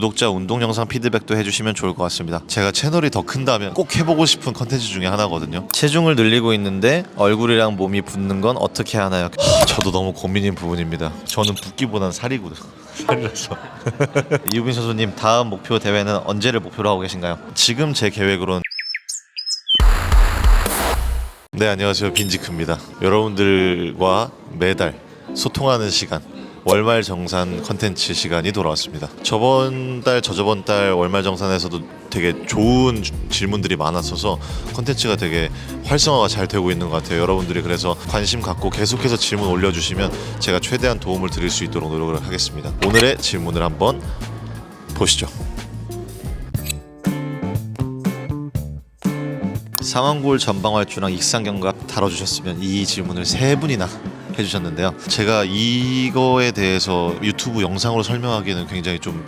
구독자 운동 영상 피드백도 해주시면 좋을 것 같습니다. 제가 채널이 더 큰다면 꼭 해보고 싶은 컨텐츠 중에 하나거든요. 체중을 늘리고 있는데 얼굴이랑 몸이 붓는 건 어떻게 하나요? 하, 저도 너무 고민인 부분입니다. 저는 붓기보단 살이거든. 살이라서. 이우빈 선수님 다음 목표 대회는 언제를 목표로 하고 계신가요? 지금 제 계획으로는 네 안녕하세요 빈지크입니다. 여러분들과 매달 소통하는 시간 월말 정산 컨텐츠 시간이 돌아왔습니다. 저번 달 저저번 달 월말 정산에서도 되게 좋은 주- 질문들이 많았어서 컨텐츠가 되게 활성화가 잘 되고 있는 것 같아요. 여러분들이 그래서 관심 갖고 계속해서 질문 올려주시면 제가 최대한 도움을 드릴 수 있도록 노력을 하겠습니다. 오늘의 질문을 한번 보시죠. 상완골 전방활주랑 익상견갑 다뤄주셨으면 이 질문을 세 분이나 해주셨는데요. 제가 이거에 대해서 유튜브 영상으로 설명하기에는 굉장히 좀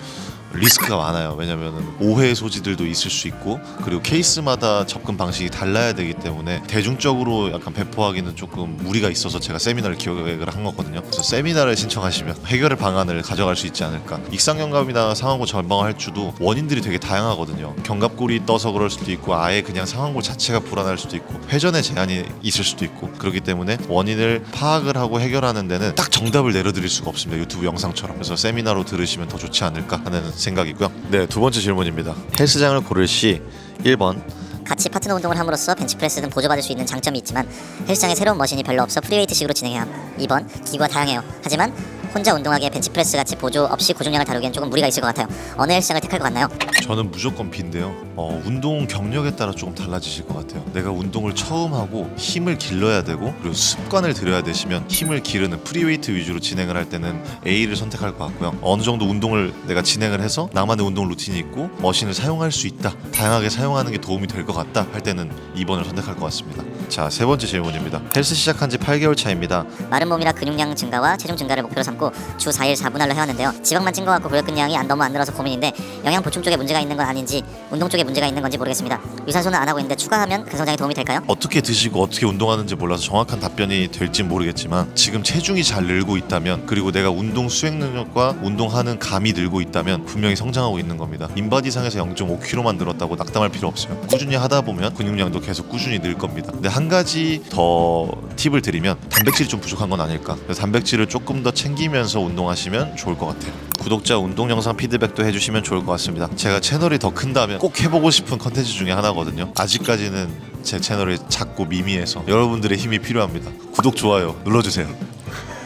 리스크가 많아요. 왜냐면은 오해 소지들도 있을 수 있고 그리고 케이스마다 접근 방식이 달라야 되기 때문에 대중적으로 약간 배포하기는 조금 무리가 있어서 제가 세미나를 기획을 한 거거든요. 그래서 세미나를 신청하시면 해결의 방안을 가져갈 수 있지 않을까. 익상견갑이나 상완골 전방할주도 원인들이 되게 다양하거든요. 견갑골이 떠서 그럴 수도 있고 아예 그냥 상완골 자체가 불안할 수도 있고 회전에 제한이 있을 수도 있고 그렇기 때문에 원인을 파악을 하고 해결하는 데는 딱 정답을 내려드릴 수가 없습니다. 유튜브 영상처럼. 그래서 세미나로 들으시면 더 좋지 않을까 하는 생각이고요. 네, 두 번째 질문입니다. 헬스장을 고를 시 1번 같이 파트너 운동을 함으로써 벤치프레스 등 보조받을 수 있는 장점이 있지만 헬스장에 새로운 머신이 별로 없어 프리웨이트식으로 진행해야 함. 2번 기구가 다양해요. 하지만 혼자 운동하기에 벤치프레스 같이 보조 없이 고중량을 다루기엔 조금 무리가 있을 것 같아요. 어느 헬스장을 택할 것 같나요? 저는 무조건 B인데요. 어, 운동 경력에 따라 조금 달라지실 것 같아요. 내가 운동을 처음 하고 힘을 길러야 되고 그리고 습관을 들여야 되시면 힘을 기르는 프리웨이트 위주로 진행을 할 때는 A를 선택할 것 같고요. 어느 정도 운동을 내가 진행을 해서 나만의 운동 루틴이 있고 머신을 사용할 수 있다. 다양하게 사용하는 게 도움이 될 것 같다 할 때는 2번을 선택할 것 같습니다. 자, 세 번째 질문입니다. 헬스 시작한 지 8개월 차입니다. 마른 몸이라 근육량 증가와 체중 증가를 목표로 삼고 주 4일 4분할로 해왔는데요. 지방만 찐 것 같고 골격근량이 안 너무 안 늘어서 고민인데 영양 보충 쪽에 문제가 있는 건 아닌지 운동 쪽에 문제가 있는 건지 모르겠습니다. 유산소는 안 하고 있는데 추가하면 근성장에 도움이 될까요? 어떻게 드시고 어떻게 운동하는지 몰라서 정확한 답변이 될지 모르겠지만 지금 체중이 잘 늘고 있다면 그리고 내가 운동 수행 능력과 운동하는 감이 늘고 있다면 분명히 성장하고 있는 겁니다. 인바디상에서 0.5kg만 늘었다고 낙담할 필요 없어요. 꾸준히 하다 보면 근육량도 계속 꾸준히 늘 겁니다. 근데 한 가지 더 팁을 드리면 단백질이 좀 부족한 건 아닐까. 단백질을 조금 더 챙기면 서 운동하시면 좋을 것 같아요. 구독자 운동 영상 피드백도 해주시면 좋을 것 같습니다. 제가 채널이 더 큰다면 꼭 해보고 싶은 컨텐츠 중에 하나거든요. 아직까지는 제 채널이 작고 미미해서 여러분들의 힘이 필요합니다. 구독 좋아요 눌러주세요.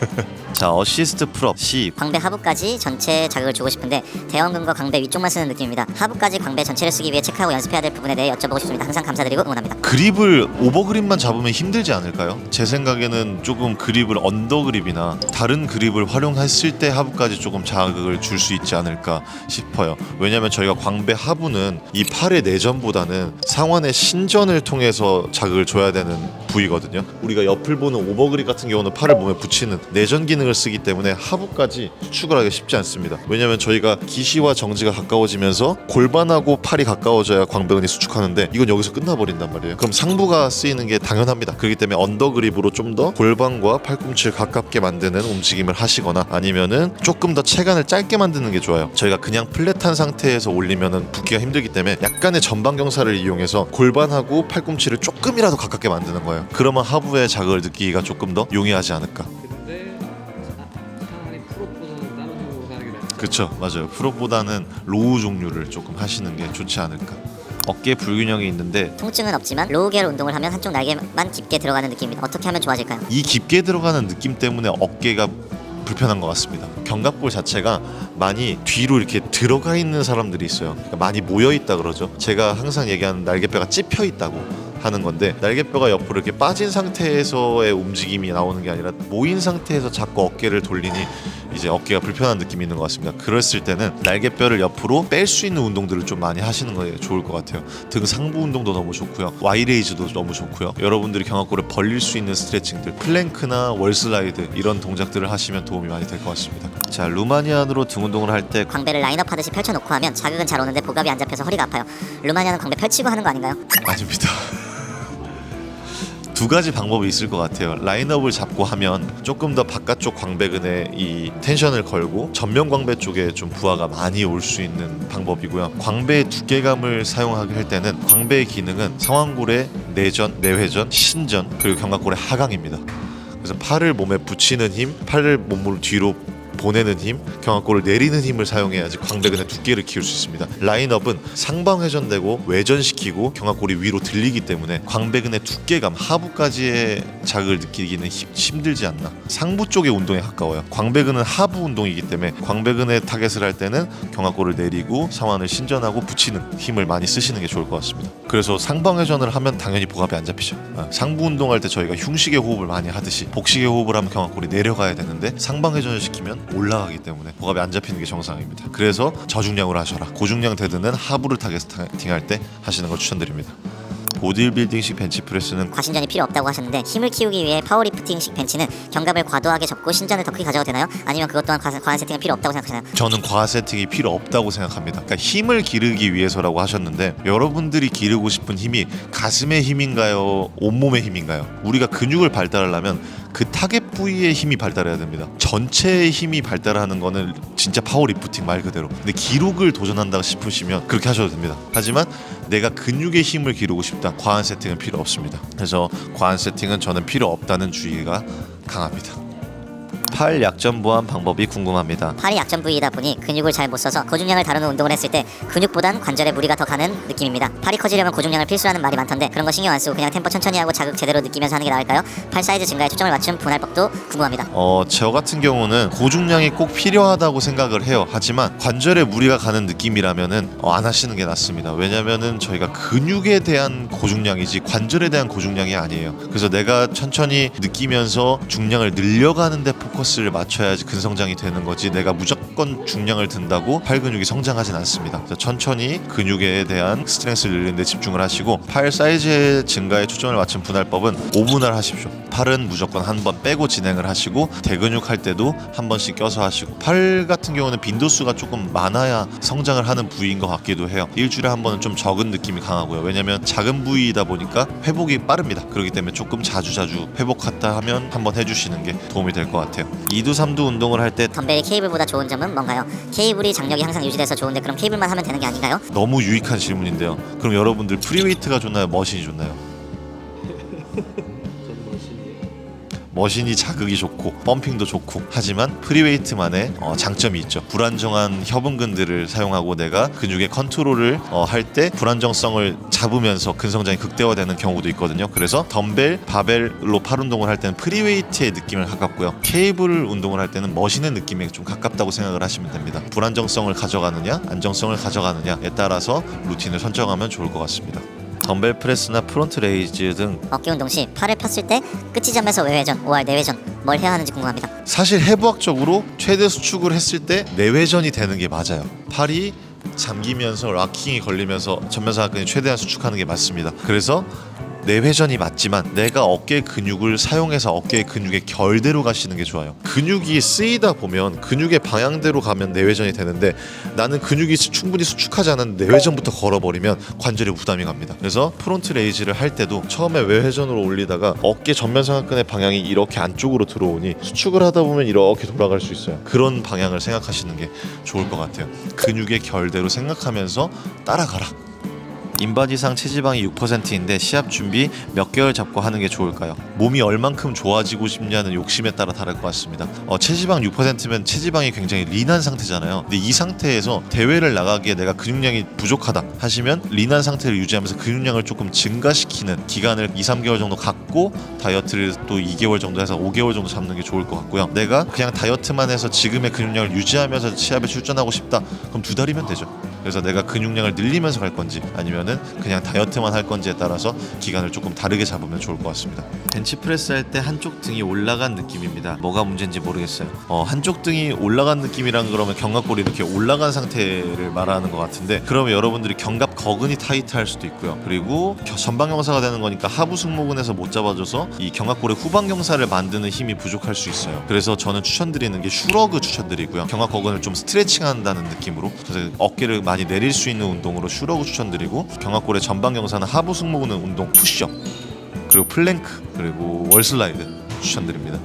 자 어시스트 풀업 C 광배 하부까지 전체 자극을 주고 싶은데 대원근과 광배 위쪽만 쓰는 느낌입니다. 하부까지 광배 전체를 쓰기 위해 체크하고 연습해야 될 부분에 대해 여쭤보고 싶습니다. 항상 감사드리고 응원합니다. 그립을 오버그립만 잡으면 힘들지 않을까요? 제 생각에는 조금 그립을 언더그립이나 다른 그립을 활용했을 때 하부까지 조금 자극을 줄 수 있지 않을까 싶어요. 왜냐면 저희가 광배 하부는 이 팔의 내전보다는 상완의 신전을 통해서 자극을 줘야 되는 부위거든요. 우리가 옆을 보는 오버그립 같은 경우는 팔을 몸에 붙이는 내전 기능을 쓰기 때문에 하부까지 수축을 하기 쉽지 않습니다. 왜냐면 저희가 기시와 정지가 가까워지면서 골반하고 팔이 가까워져야 광배근이 수축하는데 이건 여기서 끝나버린단 말이에요. 그럼 상부가 쓰이는 게 당연합니다. 그렇기 때문에 언더그립으로 좀 더 골반과 팔꿈치를 가깝게 만드는 움직임을 하시거나 아니면은 조금 더 체간을 짧게 만드는 게 좋아요. 저희가 그냥 플랫한 상태에서 올리면은 붓기가 힘들기 때문에 약간의 전방 경사를 이용해서 골반하고 팔꿈치를 조금이라도 가깝게 만드는 거예요. 그러면 하부의 자극을 느끼기가 조금 더 용이하지 않을까. 근데 차라리 프로보다는 다른 쪽으로 가는 게 나을 그쵸 맞아요. 프로보다는 로우 종류를 조금 하시는 게 좋지 않을까? 어깨 불균형이 있는데 통증은 없지만 로우 계열 운동을 하면 한쪽 날개만 깊게 들어가는 느낌입니다. 어떻게 하면 좋아질까요? 이 깊게 들어가는 느낌 때문에 어깨가 불편한 것 같습니다. 견갑골 자체가 많이 뒤로 이렇게 들어가 있는 사람들이 있어요. 그러니까 많이 모여 있다 그러죠. 제가 항상 얘기하는 날개뼈가 찝혀 있다고 하는 건데 날개뼈가 옆으로 이렇게 빠진 상태에서의 움직임이 나오는 게 아니라 모인 상태에서 자꾸 어깨를 돌리니 이제 어깨가 불편한 느낌이 있는 것 같습니다. 그랬을 때는 날개뼈를 옆으로 뺄 수 있는 운동들을 좀 많이 하시는 게 좋을 것 같아요. 등 상부 운동도 너무 좋고요. 와이레이즈도 너무 좋고요. 여러분들이 견갑골을 벌릴 수 있는 스트레칭들, 플랭크나 월슬라이드 이런 동작들을 하시면 도움이 많이 될 것 같습니다. 자, 루마니안으로 등 운동을 할 때 광배를 라인업 하듯이 펼쳐놓고 하면 자극은 잘 오는데 복압이 안 잡혀서 허리가 아파요. 루마니아는 광배 펼치고 하는 거 아닌가요? 아닙니다. 두 가지 방법이 있을 것 같아요. 라인업을 잡고 하면 조금 더 바깥쪽 광배근에 이 텐션을 걸고 전면 광배 쪽에 좀 부하가 많이 올 수 있는 방법이고요. 광배의 두께감을 사용하게 할 때는 광배의 기능은 상완골의 내전, 내회전, 신전 그리고 견갑골의 하강입니다. 그래서 팔을 몸에 붙이는 힘, 팔을 몸을 뒤로 보내는 힘, 경합골을 내리는 힘을 사용해야지 광배근의 두께를 키울 수 있습니다. 라인업은 상방 회전되고 외전시키고 경합골이 위로 들리기 때문에 광배근의 두께감 하부까지의 자극을 느끼기는 힘, 힘들지 않나. 상부 쪽의 운동에 가까워요. 광배근은 하부 운동이기 때문에 광배근의 타겟을 할 때는 경합골을 내리고 상완을 신전하고 붙이는 힘을 많이 쓰시는 게 좋을 것 같습니다. 그래서 상방 회전을 하면 당연히 복압이 안 잡히죠. 아, 상부 운동할 때 저희가 흉식의 호흡을 많이 하듯이 복식의 호흡을 하면 경합골이 내려가야 되는데 상방 회전을 시키면 올라가기 때문에 복압이 안 잡히는 게 정상입니다. 그래서 저중량으로 하셔라. 고중량 데드는 하부를 타겟팅할 때 하시는 걸 추천드립니다. 보디빌딩식 벤치프레스는 과신전이 필요 없다고 하셨는데 힘을 키우기 위해 파워리프팅식 벤치는 견갑을 과도하게 접고 신전을 더 크게 가져도 되나요? 아니면 그것 또한 과- 과한 세팅은 필요 없다고 생각하시나요? 저는 과하 세팅이 필요 없다고 생각합니다. 그러니까 힘을 기르기 위해서라고 하셨는데 여러분들이 기르고 싶은 힘이 가슴의 힘인가요? 온몸의 힘인가요? 우리가 근육을 발달하려면 그 타겟 부위의 힘이 발달해야 됩니다. 전체의 힘이 발달하는 거는 진짜 파워리프팅 말 그대로. 근데 기록을 도전한다 싶으시면 그렇게 하셔도 됩니다. 하지만 내가 근육의 힘을 기르고 싶다. 과한 세팅은 필요 없습니다. 그래서 과한 세팅은 저는 필요 없다는 주의가 강합니다. 팔 약점 보완 방법이 궁금합니다. 팔이 약점 부위이다 보니 근육을 잘 못 써서 고중량을 다루는 운동을 했을 때 근육보단 관절에 무리가 더 가는 느낌입니다. 팔이 커지려면 고중량을 필수라는 말이 많던데 그런 거 신경 안 쓰고 그냥 템포 천천히 하고 자극 제대로 느끼면서 하는 게 나을까요? 팔 사이즈 증가에 초점을 맞춘 분할법도 궁금합니다. 어, 저 같은 경우는 고중량이 꼭 필요하다고 생각을 해요. 하지만 관절에 무리가 가는 느낌이라면은 어, 안 하시는 게 낫습니다. 왜냐면은 저희가 근육에 대한 고중량이지 관절에 대한 고중량이 아니에요. 그래서 내가 천천히 느끼면서 중량을 늘려가는데 포커스 를 맞춰야지 근성장이 되는 거지. 내가 무조건 중량을 든다고 팔 근육이 성장하진 않습니다. 천천히 근육에 대한 스트렝스를 늘리는 데 집중을 하시고 팔 사이즈의 증가에 초점을 맞춘 분할법은 5분할 하십시오. 팔은 무조건 한 번 빼고 진행을 하시고 대근육 할 때도 한 번씩 껴서 하시고 팔 같은 경우는 빈도수가 조금 많아야 성장을 하는 부위인 것 같기도 해요. 일주일에 한 번은 좀 적은 느낌이 강하고요. 왜냐면 작은 부위이다 보니까 회복이 빠릅니다. 그렇기 때문에 조금 자주 자주 회복하다 하면 한번 해주시는 게 도움이 될 것 같아요. 2두 3두 운동을 할 때 덤벨이 케이블보다 좋은 점은 뭔가요? 케이블이 장력이 항상 유지돼서 좋은데 그럼 케이블만 하면 되는 게 아닌가요? 너무 유익한 질문인데요. 그럼 여러분들 프리웨이트가 좋나요? 머신이 좋나요? 머신이 자극이 좋고 펌핑도 좋고. 하지만 프리웨이트만의 어, 장점이 있죠. 불안정한 협응근들을 사용하고 내가 근육의 컨트롤을 어, 할 때 불안정성을 잡으면서 근성장이 극대화되는 경우도 있거든요. 그래서 덤벨, 바벨로 팔 운동을 할 때는 프리웨이트의 느낌을 가깝고요. 케이블 운동을 할 때는 머신의 느낌에 좀 가깝다고 생각을 하시면 됩니다. 불안정성을 가져가느냐 안정성을 가져가느냐에 따라서 루틴을 선정하면 좋을 것 같습니다 덤벨 프레스나 프론트 레이즈 등 어깨 운동 시 팔을 폈을 때 끝지점에서 외회전, 5할 내회전 뭘 해야 하는지 궁금합니다. 사실 해부학적으로 최대 수축을 했을 때 내외전이 되는 게 맞아요. 팔이 잠기면서 락킹이 걸리면서 전면사각근이 최대한 수축하는 게 맞습니다. 그래서 내 회전이 맞지만 내가 어깨 근육을 사용해서 어깨 근육의 결대로 가시는 게 좋아요. 근육이 쓰이다 보면 근육의 방향대로 가면 내회전이 되는데 나는 근육이 수- 충분히 수축하지 않은 내회전부터 걸어버리면 관절에 부담이 갑니다. 그래서 프론트 레이즈를 할 때도 처음에 외회전으로 올리다가 어깨 전면사각근의 방향이 이렇게 안쪽으로 들어오니 수축을 하다 보면 이렇게 돌아갈 수 있어요. 그런 방향을 생각하시는 게 좋을 것 같아요. 근육의 결대로 생각하면서 따라가라. 인바디상 체지방이 6%인데 시합 준비 몇 개월 잡고 하는 게 좋을까요? 몸이 얼만큼 좋아지고 싶냐는 욕심에 따라 다를 것 같습니다. 어, 체지방 6%면 체지방이 굉장히 린한 상태잖아요. 근데 이 상태에서 대회를 나가기에 내가 근육량이 부족하다 하시면 린한 상태를 유지하면서 근육량을 조금 증가시키는 기간을 2, 3개월 정도 갖고 다이어트를 또 2개월 정도 해서 5개월 정도 잡는 게 좋을 것 같고요. 내가 그냥 다이어트만 해서 지금의 근육량을 유지하면서 시합에 출전하고 싶다. 그럼 두 달이면 되죠. 그래서 내가 근육량을 늘리면서 갈 건지 아니면은 그냥 다이어트만 할 건지에 따라서 기간을 조금 다르게 잡으면 좋을 것 같습니다. 벤치프레스 할 때 한쪽 등이 올라간 느낌입니다. 뭐가 문제인지 모르겠어요. 어, 한쪽 등이 올라간 느낌이란 그러면 견갑골이 이렇게 올라간 상태를 말하는 것 같은데 그러면 여러분들이 견갑 거근이 타이트할 수도 있고요. 그리고 겨- 전방경사가 되는 거니까 하부 승모근에서 못 잡아줘서 이 견갑골의 후방경사를 만드는 힘이 부족할 수 있어요. 그래서 저는 추천드리는 게 슈러그 추천드리고요. 견갑 거근을 좀 스트레칭한다는 느낌으로 그래서 어깨를 많이 내릴 수 있는 운동으로 슈러그 추천드리고 견갑골의 전방 경사는 하부 승모근 운동 푸시업 그리고 플랭크 그리고 월슬라이드 추천드립니다.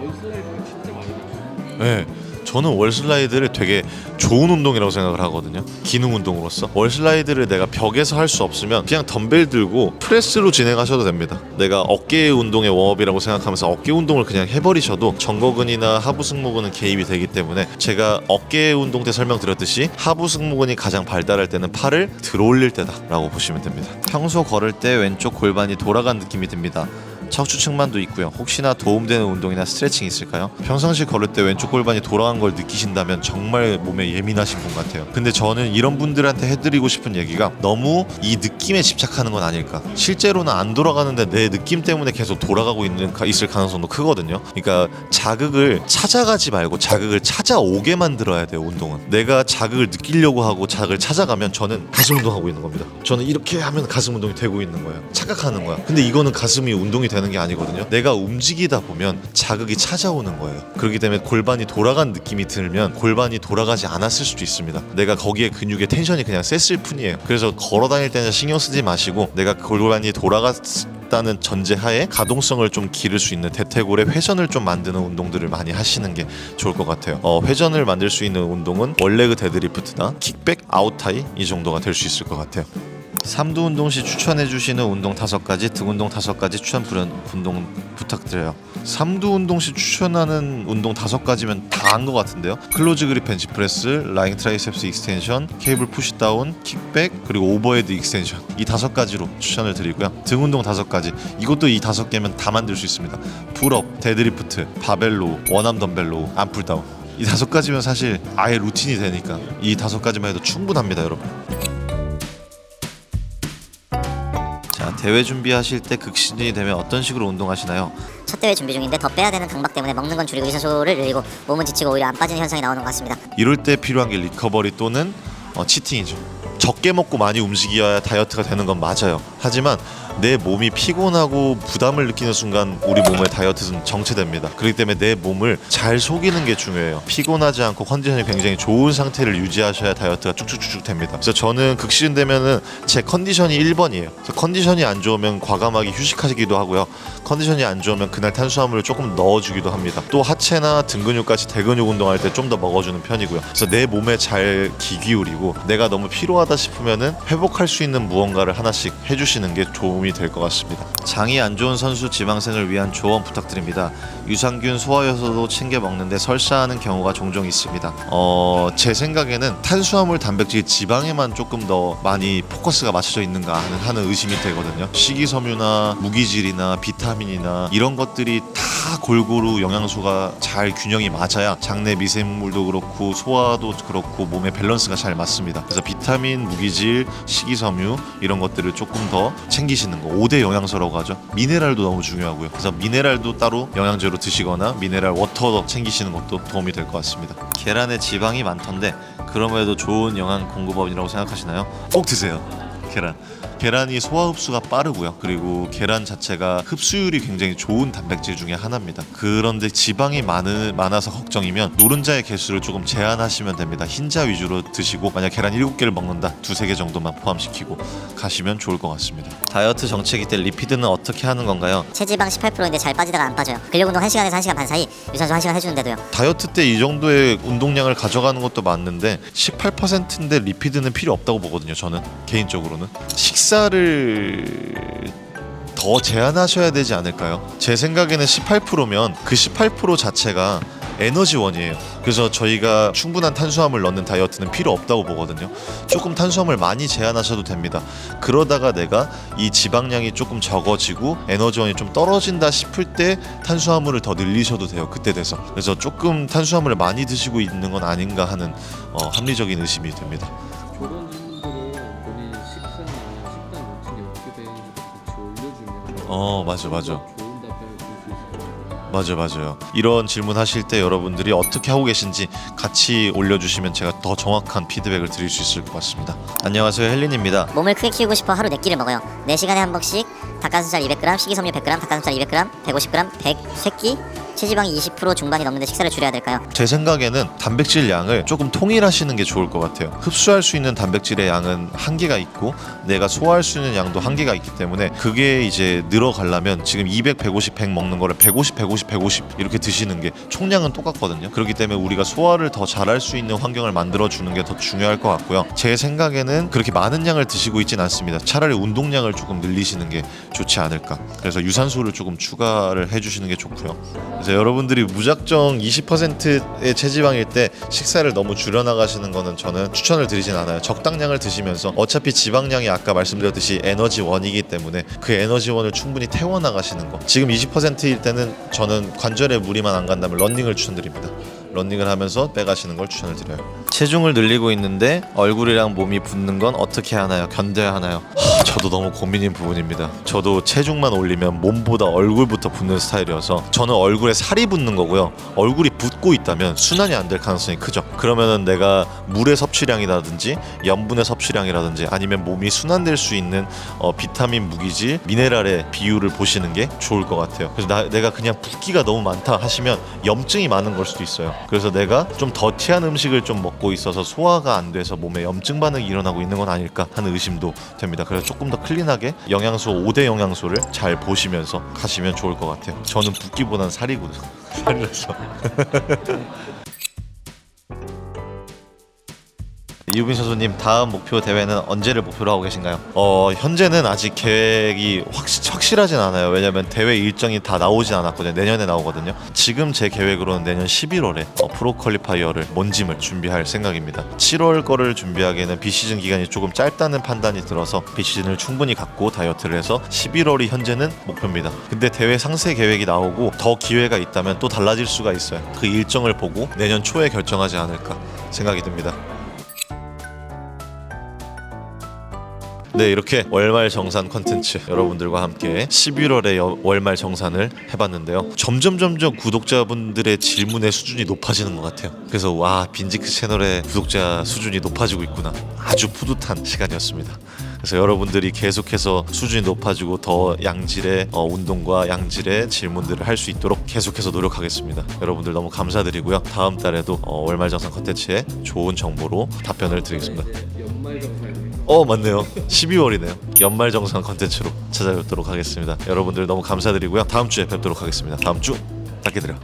월슬라이드가 진짜 많이 나와요. 네. 저는 월 슬라이드를 되게 좋은 운동이라고 생각을 하거든요. 기능 운동으로서. 월 슬라이드를 내가 벽에서 할 수 없으면 그냥 덤벨 들고 프레스로 진행하셔도 됩니다. 내가 어깨 운동의 웜업이라고 생각하면서 어깨 운동을 그냥 해버리셔도 정거근이나 하부 승모근은 개입이 되기 때문에 제가 어깨 운동 때 설명드렸듯이 하부 승모근이 가장 발달할 때는 팔을 들어올릴 때다라고 보시면 됩니다. 평소 걸을 때 왼쪽 골반이 돌아간 느낌이 듭니다. 척추 측만도 있고요. 혹시나 도움되는 운동이나 스트레칭 있을까요? 평상시 걸을 때 왼쪽 골반이 돌아간 걸 느끼신다면 정말 몸에 예민하신 분 같아요. 근데 저는 이런 분들한테 해드리고 싶은 얘기가 너무 이 느낌에 집착하는 건 아닐까. 실제로는 안 돌아가는데 내 느낌 때문에 계속 돌아가고 있는 가- 있을 가능성도 크거든요. 그러니까 자극을 찾아가지 말고 자극을 찾아오게 만들어야 돼요. 운동은 내가 자극을 느끼려고 하고 자극을 찾아가면 저는 가슴 운동하고 있는 겁니다. 저는 이렇게 하면 가슴 운동이 되고 있는 거예요. 착각하는 거야. 근데 이거는 가슴이 운동이 되는 게 아니거든요. 내가 움직이다 보면 자극이 찾아오는 거예요. 그렇기 때문에 골반이 돌아간 느낌이 들면 골반이 돌아가지 않았을 수도 있습니다. 내가 거기에 근육의 텐션이 그냥 셌을 뿐이에요. 그래서 걸어 다닐 때는 신경 쓰지 마시고 내가 골반이 돌아갔다는 전제하에 가동성을 좀 기를 수 있는 대퇴골의 회전을 좀 만드는 운동들을 많이 하시는 게 좋을 것 같아요. 어, 회전을 만들 수 있는 운동은 원레그 데드리프트나 킥백, 아웃타이 이 정도가 될 수 있을 것 같아요. 삼두 운동 시 추천해 주시는 운동 다섯 가지, 등 운동 다섯 가지 추천 불연 운동 부탁드려요. 삼두 운동 시 추천하는 운동 다섯 가지면 다 한 것 같은데요. 클로즈 그립 벤치 프레스, 라잉 트라이셉스 익스텐션, 케이블 푸시 다운, 킥백 그리고 오버헤드 익스텐션 이 다섯 가지로 추천을 드리고요. 등 운동 다섯 가지 이것도 이 다섯 개면 다 만들 수 있습니다. 풀업, 데드리프트, 바벨로, 원암 덤벨로, 암풀 다운 이 다섯 가지면 사실 아예 루틴이 되니까 이 다섯 가지만 해도 충분합니다, 여러분. 대회 준비하실 때 극신이 되면 어떤 식으로 운동하시나요? 첫 대회 준비 중인데 더 빼야 되는 강박 때문에 먹는 건 줄이고 유산소를 늘리고 몸은 지치고 오히려 안 빠지는 현상이 나오는 것 같습니다. 이럴 때 필요한 게 리커버리 또는 어, 치팅이죠. 적게 먹고 많이 움직여야 다이어트가 되는 건 맞아요. 하지만 내 몸이 피곤하고 부담을 느끼는 순간 우리 몸의 다이어트는 정체됩니다. 그렇기 때문에 내 몸을 잘 속이는 게 중요해요. 피곤하지 않고 컨디션이 굉장히 좋은 상태를 유지하셔야 다이어트가 쭉쭉쭉쭉 됩니다. 그래서 저는 극시즌 되면은 제 컨디션이 1번이에요. 컨디션이 안 좋으면 과감하게 휴식하시기도 하고요. 컨디션이 안 좋으면 그날 탄수화물을 조금 넣어주기도 합니다. 또 하체나 등 근육같이 대근육 운동할 때 좀 더 먹어주는 편이고요. 그래서 내 몸에 잘 기기울이고 내가 너무 피로하다 싶으면은 회복할 수 있는 무언가를 하나씩 해주시는 게 도움이 될 것 같습니다. 장이 안 좋은 선수 지망생을 위한 조언 부탁드립니다. 유산균 소화효소도 챙겨 먹는데 설사하는 경우가 종종 있습니다. 어, 제 생각에는 탄수화물, 단백질, 지방에만 조금 더 많이 포커스가 맞춰져 있는가 하는, 하는 의심이 되거든요. 식이섬유나 무기질이나 비타민이나 이런 것들이 다 골고루 영양소가 잘 균형이 맞아야 장내 미생물도 그렇고 소화도 그렇고 몸의 밸런스가 잘 맞습니다. 그래서 비타민, 무기질, 식이섬유 이런 것들을 조금 더 챙기시는 거. 5대 영양소라고 하죠. 미네랄도 너무 중요하고요. 그래서 미네랄도 따로 영양제로 드시거나 미네랄 워터 챙기시는 것도 도움이 될 것 같습니다. 계란에 지방이 많던데 그럼에도 좋은 영양 공급원이라고 생각하시나요? 꼭 드세요. 계란. 계란이 소화 흡수가 빠르고요. 그리고 계란 자체가 흡수율이 굉장히 좋은 단백질 중에 하나입니다. 그런데 지방이 많으, 많아서 걱정이면 노른자의 개수를 조금 제한하시면 됩니다. 흰자 위주로 드시고 만약 계란 7개를 먹는다. 두세 개 정도만 포함시키고 가시면 좋을 것 같습니다. 다이어트 정책일 때 리피드는 어떻게 하는 건가요? 체지방 18%인데 잘 빠지다가 안 빠져요. 근력 운동 1시간에서 1시간 반 사이 유산소 1시간 해주는데도요. 다이어트 때 이 정도의 운동량을 가져가는 것도 맞는데 18%인데 리피드는 필요 없다고 보거든요. 저는 개인적으로는 식사 를 더 제한하셔야 되지 않을까요? 제 생각에는 18%면 그 18% 자체가 에너지원이에요. 그래서 저희가 충분한 탄수화물 넣는 다이어트는 필요 없다고 보거든요. 조금 탄수화물 많이 제한하셔도 됩니다. 그러다가 내가 이 지방량이 조금 적어지고 에너지원이 좀 떨어진다 싶을 때 탄수화물을 더 늘리셔도 돼요. 그때 돼서. 그래서 조금 탄수화물을 많이 드시고 있는 건 아닌가 하는 어, 합리적인 의심이 됩니다. 어, 맞아, 맞아. 같아요. 맞아요. 이런 질문 하실 때 여러분들이 어떻게 하고 계신지 같이 올려주시면 제가 더 정확한 피드백을 드릴 수 있을 것 같습니다. 안녕하세요, 헬린입니다. 몸을 크게 키우고 싶어 하루 4끼를 먹어요. 4시간에 한 번씩 닭가슴살 200g, 식이섬유 100g, 닭가슴살 200g, 150g, 100 새끼 체지방이 20% 중반이 넘는데 식사를 줄여야 될까요? 제 생각에는 단백질 양을 조금 통일하시는 게 좋을 것 같아요. 흡수할 수 있는 단백질의 양은 한계가 있고 내가 소화할 수 있는 양도 한계가 있기 때문에 그게 이제 늘어가려면 지금 200, 150, 100 먹는 거를 150, 150, 150 이렇게 드시는 게 총량은 똑같거든요. 그렇기 때문에 우리가 소화를 더 잘할 수 있는 환경을 만들어 주는 게 더 중요할 것 같고요. 제 생각에는 그렇게 많은 양을 드시고 있진 않습니다. 차라리 운동량을 조금 늘리시는 게 좋지 않을까. 그래서 유산소를 조금 추가를 해주시는 게 좋고요. 그래서 여러분들이 무작정 20%의 체지방일 때 식사를 너무 줄여나가시는 거는 저는 추천을 드리진 않아요. 적당량을 드시면서 어차피 지방량이 아까 말씀드렸듯이 에너지원이기 때문에 그 에너지원을 충분히 태워나가시는 거. 지금 20%일 때는 저는 관절에 무리만 안 간다면 런닝을 추천드립니다. 런닝을 하면서 빼가시는 걸 추천을 드려요. 체중을 늘리고 있는데 얼굴이랑 몸이 붙는 건 어떻게 하나요? 견뎌야 하나요? 하, 저도 너무 고민인 부분입니다. 저도 체중만 올리면 몸보다 얼굴부터 붙는 스타일이어서 저는 얼굴에 살이 붙는 거고요. 얼굴이 붙고 있다면 순환이 안 될 가능성이 크죠. 그러면은 내가 물의 섭취량이라든지 염분의 섭취량이라든지 아니면 몸이 순환될 수 있는 어, 비타민, 무기질, 미네랄의 비율을 보시는 게 좋을 것 같아요. 그래서 나, 내가 그냥 붓기가 너무 많다 하시면 염증이 많은 걸 수도 있어요. 그래서 내가 좀 더티한 음식을 좀 먹고 있어서 소화가 안 돼서 몸에 염증 반응이 일어나고 있는 건 아닐까 하는 의심도 됩니다. 그래서 조금 더 클린하게 영양소 5대 영양소를 잘 보시면서 가시면 좋을 것 같아요. 저는 붓기보다는 살이거든요. 살이라서. 이우빈 선수님 다음 목표 대회는 언제를 목표로 하고 계신가요? 어 현재는 아직 계획이 확실 확실하진 않아요. 왜냐면 대회 일정이 다 나오진 않았거든요. 내년에 나오거든요. 지금 제 계획으로는 내년 11월에 어, 프로 퀄리파이어를 몬짐을 준비할 생각입니다. 7월 거를 준비하기에는 비시즌 기간이 조금 짧다는 판단이 들어서 비시즌을 충분히 갖고 다이어트를 해서 11월이 현재는 목표입니다. 근데 대회 상세 계획이 나오고 더 기회가 있다면 또 달라질 수가 있어요. 그 일정을 보고 내년 초에 결정하지 않을까 생각이 듭니다. 네 이렇게 월말 정산 컨텐츠 여러분들과 함께 11월에 여- 월말 정산을 해봤는데요. 점점 점점 구독자분들의 질문의 수준이 높아지는 것 같아요. 그래서 와 빈지크 채널의 구독자 수준이 높아지고 있구나. 아주 뿌듯한 시간이었습니다 그래서 여러분들이 계속해서 수준이 높아지고 더 양질의 어, 운동과 양질의 질문들을 할 수 있도록 계속해서 노력하겠습니다. 여러분들 너무 감사드리고요. 다음 달에도 어, 월말 정산 컨텐츠에 좋은 정보로 답변을 드리겠습니다. 어 맞네요. 12월이네요. 연말 정산 컨텐츠로 찾아뵙도록 하겠습니다. 여러분들 너무 감사드리고요. 다음 주에 뵙도록 하겠습니다. 다음 주딱 기다려